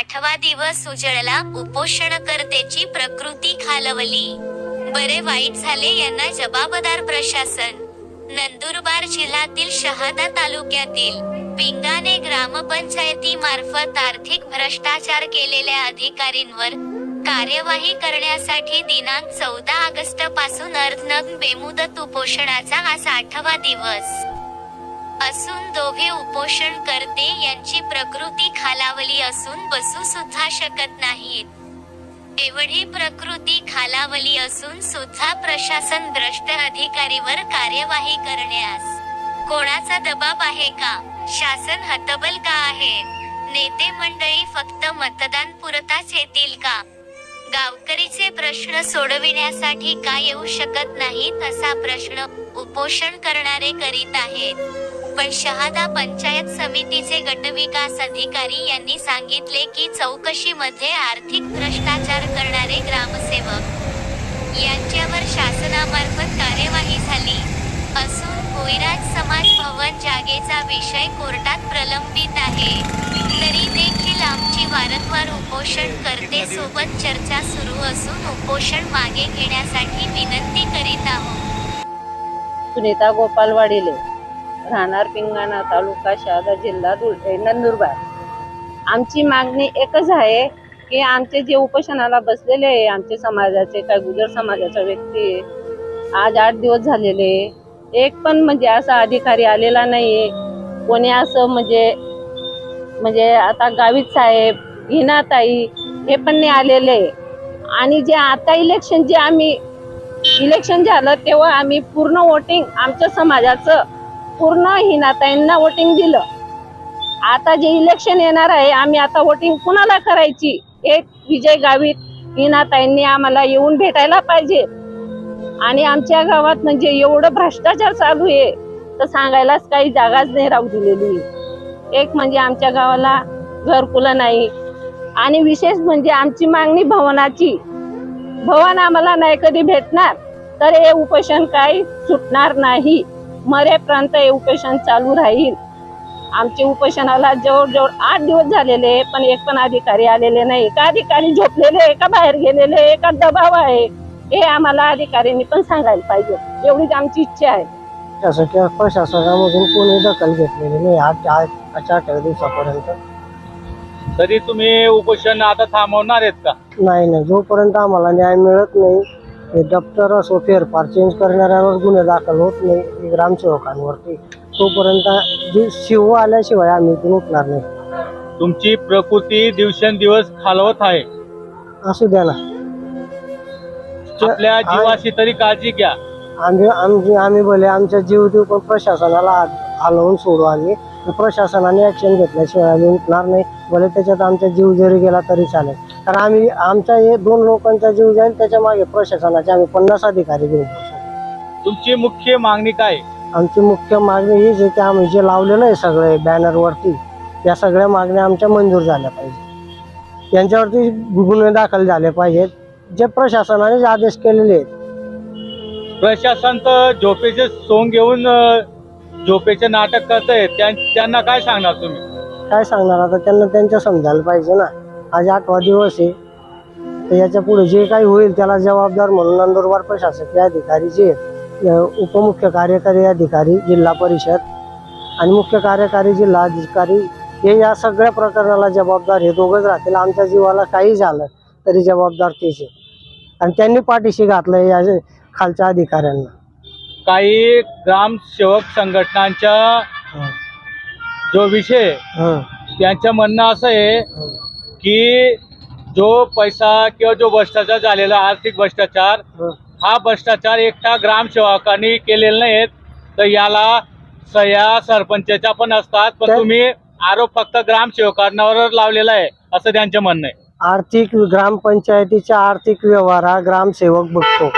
आठवा दिवस उजळला उपोषणकर्त्याची प्रकृती खालवली. बरे वाईट झाले यांना जबाबदार प्रशासन. नंदुरबार जिल्ह्यातील शहादा तालुक्यातील पिंगाने ग्रामपंचायती मार्फत आर्थिक भ्रष्टाचार केलेल्या अधिकारींवर कार्यवाही करण्यासाठी दिनांक चौदा ऑगस्टपासून अर्धनग्न बेमुदत उपोषणाचा आज आठवा दिवस. असून दोघे उपोषण करते यांची प्रकृती खालावली असून बसू सुद्धा शकत नाहीत. एवढी प्रकृती खालावली असून सुद्धा प्रशासन भ्रष्ट अधिकारीवर कार्यवाही करण्यास कोणाचा दबाब आहे का? शासन हतबल का आहे? नेते मंडळी फक्त मतदान पुरताच येतील का? गावकरीचे प्रश्न सोडविण्यासाठी का येऊ शकत नाहीत असा प्रश्न उपोषण करणारे करीत आहेत. पण शहादा पंचायत समितीचे गटविकास अधिकारी यांनी सांगितले की चौकशीमध्ये आर्थिक भ्रष्टाचार करणारे ग्रामसेवक. यांच्यावर शासनामार्फत कार्यवाही झाली. असून भोईराज समाज भवन जागेचा विषय कोर्टात प्रलंबित आहे. तरी देखील आमची वारंवार उपोषण करते सोबत चर्चा सुरू असून उपोषण मागे घेण्यासाठी विनंती करीत आहोत. सुनीता गोपाल वाडिले राहणार पिंगाणा तालुका शहादा जिल्हा धुळे नंदुरबार. आमची मागणी एकच आहे की आमचे जे उपोषणाला बसलेले आहे आमचे समाजाचे काय गुजर समाजाचा व्यक्ती आहे, आज आठ दिवस झालेले आहे. एक पण म्हणजे असा अधिकारी आलेला नाही कोणी असं म्हणजे म्हणजे आता गावित साहेब हिनाताई हे पण नाही आलेले आणि जे आता इलेक्शन जे आम्ही इलेक्शन झालं तेव्हा आम्ही पूर्ण वोटिंग आमच्या समाजाचं पूर्ण हिनाताईंना वोटिंग दिलं. आता जे इलेक्शन येणार आहे आम्ही आता वोटिंग कुणाला करायची? एक विजय गावित हिनाताईंनी आम्हाला येऊन भेटायला पाहिजे. आणि आमच्या गावात म्हणजे एवढं भ्रष्टाचार चालू आहे तर सांगायलाच काही जागाच नाही राहू दिलेली. एक म्हणजे आमच्या गावाला घरकुलं नाही. आणि विशेष म्हणजे आमची मागणी भवनाची. भवन आम्हाला नाही कधी भेटणार तर हे उपोषण काही सुटणार नाही. मरेपर्यंत हे उपोषण चालू राहील. आमचे उपोषणाला जवळजवळ आठ दिवस झालेले आहे, पण एक पण अधिकारी आलेले नाही. का अधिकारी झोपलेले आहे का बाहेर गेलेले आहे का दबाव आहे हे आम्हाला अधिकाऱ्यांनी पण सांगायला पाहिजे. एवढीच आमची इच्छा आहे. शासकीय प्रशासनामधून कोणी दखल घेतलेली नाही आठ आठ दिवसापर्यंत. तरी तुम्ही उपोषण आता थांबवणार आहेत का? नाही नाही. जोपर्यंत आम्हाला न्याय मिळत नाही हे दप्तर असो फेरफार चेंज करणाऱ्यांवर गुन्हे दाखल होत नाही. ग्रामसेवकांवरती. तोपर्यंत जी शिव आल्याशिवाय आम्ही इथून उठणार नाही. तुमची प्रकृती दिवसेंदिवस खालवत आहे. असू द्या ना. आपल्या जीवाची तरी काळजी घ्या. आम्ही आमची आम्ही बोले आमच्या जीव देऊ पण प्रशासनाला हलवून सोडू आम्ही. प्रशासनाने ऍक्शन घेतल्याशिवाय आम्ही उठणार नाही. भले त्याच्यात आमचा जीव जरी गेला तरी चालेल. कारण आम्ही आमच्या हे दोन लोकांचा जीव जाईल त्याच्यामागे प्रशासनाचे आम्ही पन्नास अधिकारी घेऊन. तुमची मुख्य मागणी काय? आमची मुख्य मागणी हीच आहे की आम्ही जे लावलेलं आहे सगळे बॅनरवरती या सगळ्या मागण्या आमच्या मंजूर झाल्या पाहिजे यांच्यावरती गुन्हे दाखल झाले पाहिजेत. जे प्रशासनाने आदेश केलेले आहेत. प्रशासन तर झोपेचे सोंग घेऊन झोपेचे नाटक करत आहे त्यांना काय सांगणार तुम्ही? काय सांगणार? आता त्यांना त्यांच्या समजायला पाहिजे ना. आज आठवा दिवस आहे. तर याच्यापुढे जे काही होईल त्याला जबाबदार म्हणून नंदुरबार प्रशासकीय अधिकारी जे आहेत, अ, उपमुख्य कार्यकारी अधिकारी जिल्हा परिषद आणि मुख्य कार्यकारी जिल्हा अधिकारी हे या सगळ्या प्रकरणाला जबाबदार हे दोघंच राहतील. आमच्या जीवाला काही झालं तरी जबाबदार तेच आहे. आणि त्यांनी पाठीशी घातलं या खालच्या अधिकाऱ्यांना. काही ग्रामसेवक संघटनांच्या जो विषय त्यांचं म्हणणं असं आहे की जो पैसा किंवा जो भ्रष्टाचार झालेला आर्थिक भ्रष्टाचार हं. भ्रष्टाचार एकटा ग्रामसेवकांनी केलेला नाहीत तर याला सह्या सरपंचाच्या पण असतात पण तुम्ही आरोप फक्त ग्रामसेवकांवर लावलेला आहे असं त्यांचं म्हणणं आहे. आर्थिक ग्रामपंचायतीच्या आर्थिक व्यवहार हा ग्रामसेवक बघतो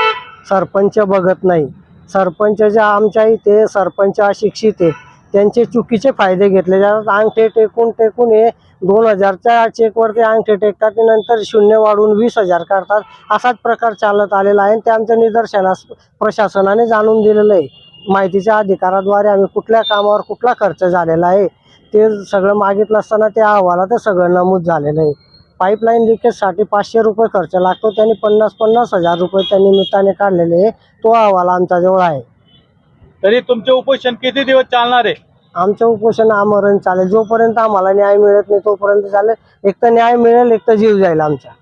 सरपंच बघत नाही. सरपंच ज्या आमच्या इथे सरपंच अशिक्षित आहे. त्यांचे चुकीचे फायदे घेतले जातात. अंगठे टेकून टेकून हे दोन हजारच्या चेकवरती अंगठे टेकतात नंतर शून्य वाढवून वीस हजार काढतात. असाच प्रकार चालत आलेला आहे आणि ते आमच्या निदर्शनास प्रशासनाने जाणून दिलेलं आहे. माहितीच्या अधिकाराद्वारे आम्ही कुठल्या कामावर कुठला खर्च झालेला आहे ते सगळं मागितलं असताना त्या अहवालात सगळं नमूद झालेलं आहे. पाईपलाईन लिकेजसाठी पाचशे रुपये खर्च लागतो. त्यांनी पन्नास पन्नास हजार रुपये त्या निमित्ताने काढलेले. तो अहवाल आमच्याजवळ आहे. तरी तुमचे उपोषण किती दिवस चालणार आहे? आमचं उपोषण आमरण चालेल. जोपर्यंत आम्हाला न्याय मिळत नाही तोपर्यंत चालेल. एक तर न्याय मिळेल एक तर जीव जाईल आमचा